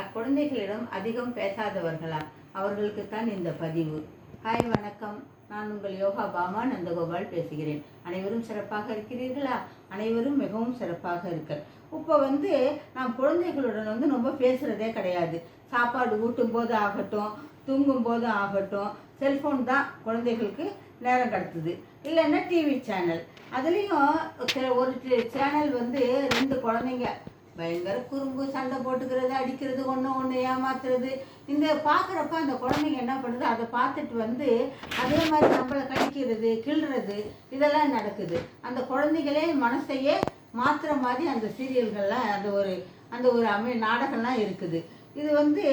அக்குழந்தைகளிடம் அதிகம் பேசாதவர்களா அவர்களுக்குத்தான் இந்த பதிவு. ஹாய் வணக்கம். நான் உங்கள் யோகா பாமா நந்தகோபால் பேசுகிறேன். அனைவரும் சிறப்பாக இருக்கிறீர்களா? அனைவரும் மிகவும் சிறப்பாக இருக்க. இப்போ வந்து நாம் குழந்தைகளுடன் வந்து ரொம்ப பேசுகிறதே கிடையாது. சாப்பாடு ஊட்டும் போது ஆகட்டும் தூங்கும் போது ஆகட்டும் செல்ஃபோன் தான் குழந்தைகளுக்கு நேரம் கடத்துது. இல்லைன்னா டிவி சேனல் அதுலேயும் ஒரு சேனல் வந்து ரெண்டு குழந்தைங்க பயங்கர குறும்பு சண்டை போட்டுக்கிறது அடிக்கிறது ஒன்று ஒன்று ஏமாத்துறது. இந்த பார்க்குறப்ப அந்த குழந்தைங்க என்ன பண்ணுது? அதை பார்த்துட்டு வந்து அதே மாதிரி நம்மளை கடிக்கிறது கிள்றது இதெல்லாம் நடக்குது. அந்த குழந்தைகளே மனசையே மாற்றுற மாதிரி அந்த சீரியல்கள்லாம் அந்த ஒரு அந்த ஒரு அமை நாடகம்லாம் இருக்குது. இது வந்து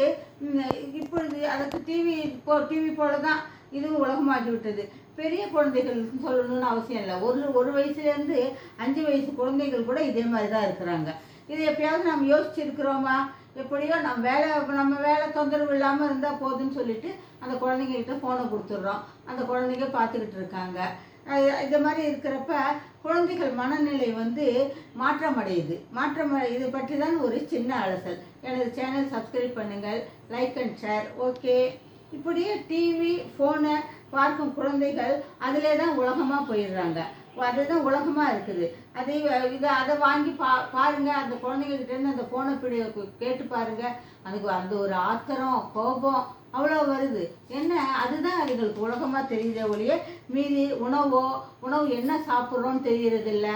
இப்பொழுது அதுக்கு டிவி போ டிவி போல தான் இதுவும் உலகமாகி விட்டது பெரிய குழந்தைகள் சொல்லணும்னு அவசியம் இல்லை. ஒரு ஒரு வயசுலேருந்து அஞ்சு வயசு குழந்தைகள் கூட இதே மாதிரி தான் இருக்கிறாங்க. இது எப்பயாவது நம்ம யோசிச்சிருக்கிறோமா? எப்படியோ நம்ம வேலை நம்ம வேலை தொந்தரவு இல்லாமல் இருந்தால் போதும்னு சொல்லிட்டு அந்த குழந்தைங்கள்கிட்ட ஃபோனை கொடுத்துட்றோம். அந்த குழந்தைங்க பார்த்துக்கிட்டு இருக்காங்க. இது மாதிரி இருக்கிறப்ப குழந்தைகள் மனநிலை வந்து மாற்றம் அடையுது மாற்றம் இது பற்றி தான் ஒரு சின்ன அலசல். எனது சேனல் சப்ஸ்கிரைப் பண்ணுங்கள். லைக் அண்ட் ஷேர் ஓகே இப்படியே டிவி ஃபோனை பார்க்கும் குழந்தைகள் அதிலே தான் உலகமாக போயிடுறாங்க. அதுதான் உலகமாக இருக்குது. அதை இதை அதை வாங்கி பா பாருங்கள் அந்த குழந்தைங்ககிட்டேருந்து அந்த ஃபோனை பிடி கேட்டு பாருங்கள் அதுக்கு அந்த ஒரு ஆத்திரம் கோபம். அவ்வளோ வருது. என்ன? அதுதான் அதுங்களுக்கு உலகமாக தெரியுதே ஒழிய மீதி உணவோ உணவு என்ன சாப்பிட்றோன்னு தெரியறதில்ல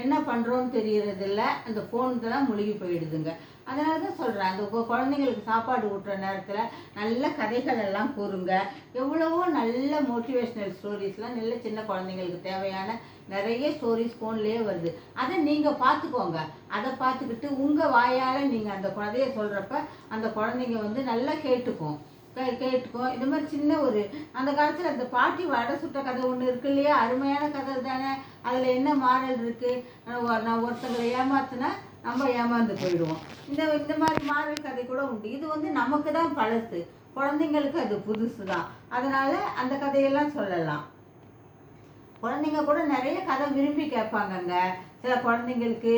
என்ன பண்ணுறோன்னு தெரியறதில்ல அந்த ஃபோன் தான் முழுகி போயிடுதுங்க. அதனால தான் சொல்கிறேன் அந்த குழந்தைங்களுக்கு சாப்பாடு ஊட்டுற நேரத்தில் நல்ல கதைகள் எல்லாம் கூறுங்க. எவ்வளவோ நல்ல மோட்டிவேஷ்னல் ஸ்டோரிஸ்லாம் நல்ல சின்ன குழந்தைங்களுக்கு தேவையான நிறைய ஸ்டோரிஸ் ஃபோன்லேயே வருது. அதை நீங்கள் பார்த்துக்கோங்க. அதை பார்த்துக்கிட்டு உங்கள் வாயால் நீங்கள் அந்த குழந்தைய சொல்கிறப்ப அந்த குழந்தைங்க வந்து நல்லா கேட்டுக்கும். கேட்டுக்கும் இந்த மாதிரி சின்ன ஒரு அந்த காலத்தில் அந்த பாட்டி வடை சுட்ட கதை ஒன்று இருக்கு இல்லையா? அருமையான கதை தானே? அதில் என்ன மாறல் இருக்குது நான் ஒருத்தங்களை ஏமாத்துனா நம்ம ஏமாந்து போயிடுவோம். இந்த இந்த மாதிரி மாறல் கதை கூட உண்டு. இது வந்து நமக்கு தான் பழசு. குழந்தைங்களுக்கு அது புதுசு தான். அதனால் அந்த கதையெல்லாம் சொல்லலாம். குழந்தைங்க கூட நிறைய கதை விரும்பி கேட்பாங்கங்க. சில குழந்தைங்களுக்கு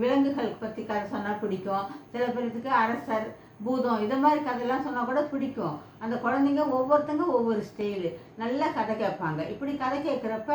விலங்குகள் பற்றி கதை சொன்னால் பிடிக்கும். சில பேருக்கு அரசர் பூதம் இது மாதிரி கதையெல்லாம் சொன்னால் கூட பிடிக்கும். அந்த குழந்தைங்க ஒவ்வொருத்தங்க ஒவ்வொரு ஸ்டைலு நல்லா கதை கேட்பாங்க. இப்படி கதை கேட்குறப்ப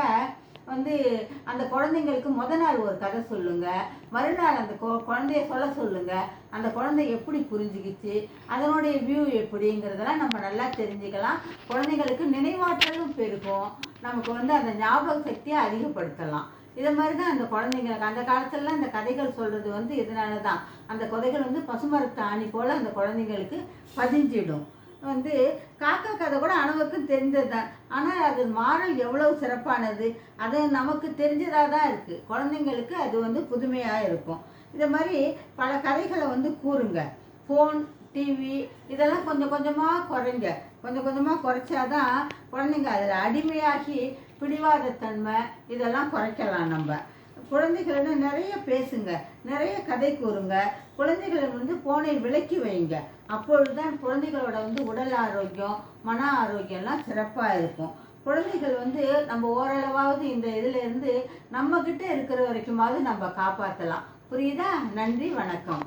வந்து அந்த குழந்தைங்களுக்கு முத நாள் ஒரு கதை சொல்லுங்க. மறுநாள் அந்த கொ- குழந்தைய சொல்ல சொல்லுங்க. அந்த குழந்தை எப்படி புரிஞ்சுக்கிச்சு? அதனுடைய வியூ எப்படிங்கிறதெல்லாம் நம்ம நல்லா தெரிஞ்சுக்கலாம். குழந்தைங்களுக்கு நினைவாற்றலும் பெருகும். நமக்கு வந்து அந்த ஞாபக சக்தியை அதிகப்படுத்தலாம். இதை மாதிரி தான் அந்த குழந்தைங்களுக்கு அந்த காலத்துலலாம் அந்த கதைகள் சொல்கிறது வந்து இதனால தான் அந்த கதைகள் வந்து பசுமரத்து ஆணி போல் அந்த குழந்தைங்களுக்கு பதிஞ்சிடும். வந்து காக்கா கதை கூட அனைவருக்கும் தெரிஞ்சது தான் ஆனால் அது மாறல் எவ்வளவு சிறப்பானது அது நமக்கு தெரிஞ்சதாக தான் இருக்குது குழந்தைங்களுக்கு அது வந்து புதுமையாக இருக்கும். இதை மாதிரி பல கதைகளை வந்து கூறுங்க. ஃபோன் டிவி இதெல்லாம் கொஞ்சம் கொஞ்சமாக குறைங்க. கொஞ்சம் கொஞ்சமாக குறைச்சாதான் குழந்தைங்க அதில் அடிமையாகி பிடிவாதத்தன்மை இதெல்லாம் குறைக்கலாம் நம்ம. குழந்தைகளிடம் நிறைய பேசுங்க நிறைய கதை கூறுங்க. குழந்தைகளை வந்து போனை விலக்கி வைங்க. அப்பொழுதுதான் குழந்தைகளோட வந்து உடல் ஆரோக்கியம் மன ஆரோக்கியம்லாம் சிறப்பாக இருக்கும். குழந்தைகள் வந்து நம்ம ஓரளவாவது இந்த இதுல நம்மக்கிட்ட இருக்கிற வரைக்குமாவது நம்ம காப்பாற்றலாம் புரியுதா? நன்றி வணக்கம்.